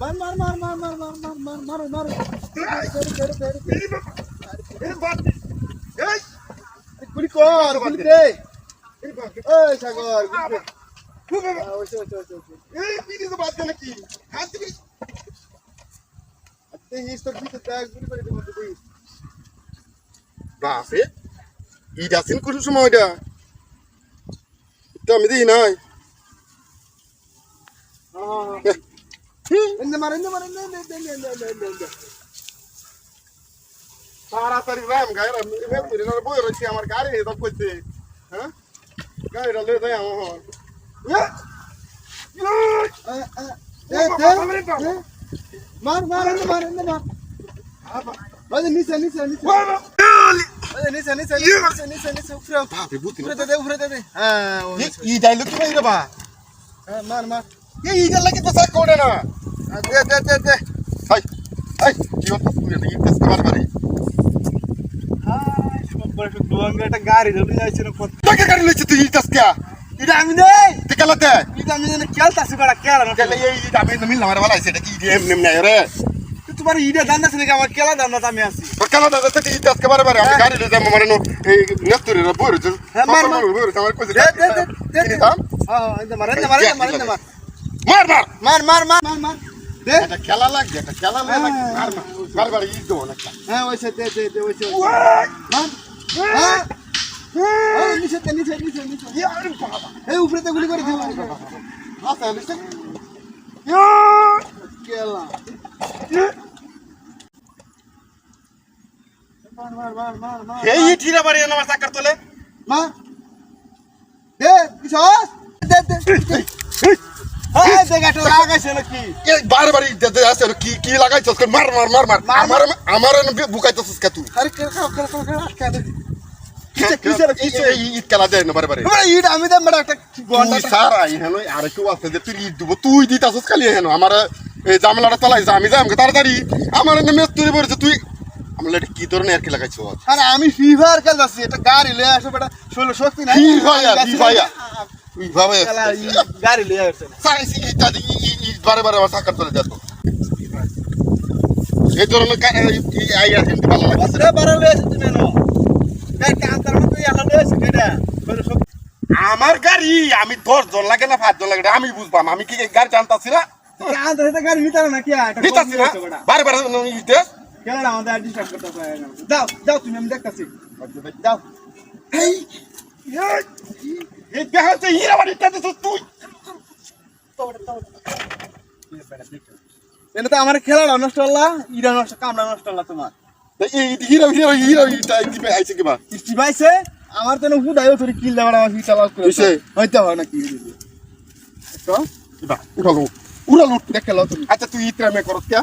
মার মার মার মার মার মার মার মার মার মার। গুলি কর গুলি দে। এই সাগর তুই বাপে ঈদ আসেন কোন সময় তো আমি দিই নাই। இந்த மாதிரி இந்த மாதிரி இந்த இந்த இந்த இந்த இந்த இந்த இந்த তাড়াতাড়ি রাম গায়রা ইবে পুরিনা বই রছি আমার গাড়ি এটা কইছে হ্যাঁ গায়রা লই দাই আমার এ মার মার এন্ড মার এন্ড মার বাজে নিচে নিচে নিচে বাজে নিচে নিচে নিচে নিচে নিচে উপরে বাপে বুতি উপরে দে উপরে দে হ্যাঁ ই ডাইলগ কি রে বা মার মার এই ইদার লাগে তো সাক কোড়ে না দে দে দে দে হাই হাই কি হতো করার পারে একটা গাড়ি ধরে যাচ্ছে না গাড়ি লইছে তুই কাজ কে আমি নেই টিকালাতে এটা আমি জানি না আমি মিল আমার বলা আছে এটা কি ঈদ এমনি এমনি রে তোমার ইডে দান আমার আমি কালা আমি গাড়ি লয়ে যাব মানে এই নেত্তুরে রে বই রয়েছে হ্যাঁ, মার, মার। বই আমার কইছে দে দে দে দে হ্যাঁ ইন্দে মার মার মার মার মার মার মার মার একটা খেলা লাগছে একটা খেলা লাগছে হ্যাঁ। বারবার ঈদ দেবো না হ্যাঁ ওই সাথে হ্যাঁ। দে দে ওই সাথে হ্যাঁ। নিচে নিচে নিচে নিচে। এই উপরে তো গুলি করে দেবো আচ্ছা নিচে। খেলা। এই ঠিরা বাড়ি আমার চাকার তোলে। মা। দে কিছু কি কি লাগাইছস? মার মার মার মার। আমার আমার বুকাইছস কা তুই? আরে কে কা কা তুই দিতাস খালি হেন আমার এই জামলাটা চালাইছে আমি যাই তাড়াতাড়ি। আমার মেস তৈরি করেছে তুই কি ধরনের আর কি লাগাইছো আরে আমি ফিভার ফায়ার এটা গাড়ি লে আসো বেটা শৈল শক্তি নাই। ফ্রি ফায়ার ফ্রি গাড়ি লয়ে আসছে চাইছি ইত্যাদি বারে বারে আমার সাক্ষাৎ চলে যেত। এই ধরনের আমার গাড়ি আমি দশ জন লাগে না পাঁচ জন লাগে আমি বুঝতাম আমি কি গাড়ি জানতাছি না? গাড়ি না কি না? বারে বারে যাও যাও তুমি যাও। তুই। এনে তো আমার খেলা নষ্ট হল্লা ইরা নষ্ট কামড়া নষ্ট হল্লা তোমার। হীরা হীরা হীরা আইছে কিবা? আমার তো হুদাইও তোর কিল দেওয়ার আমার হিসাব করে কিসে? হইতে হয় নাকি কিবা উড়ালো উড়ালো দেখে লো তুমি আচ্ছা তুই ইত্রামে করত কে?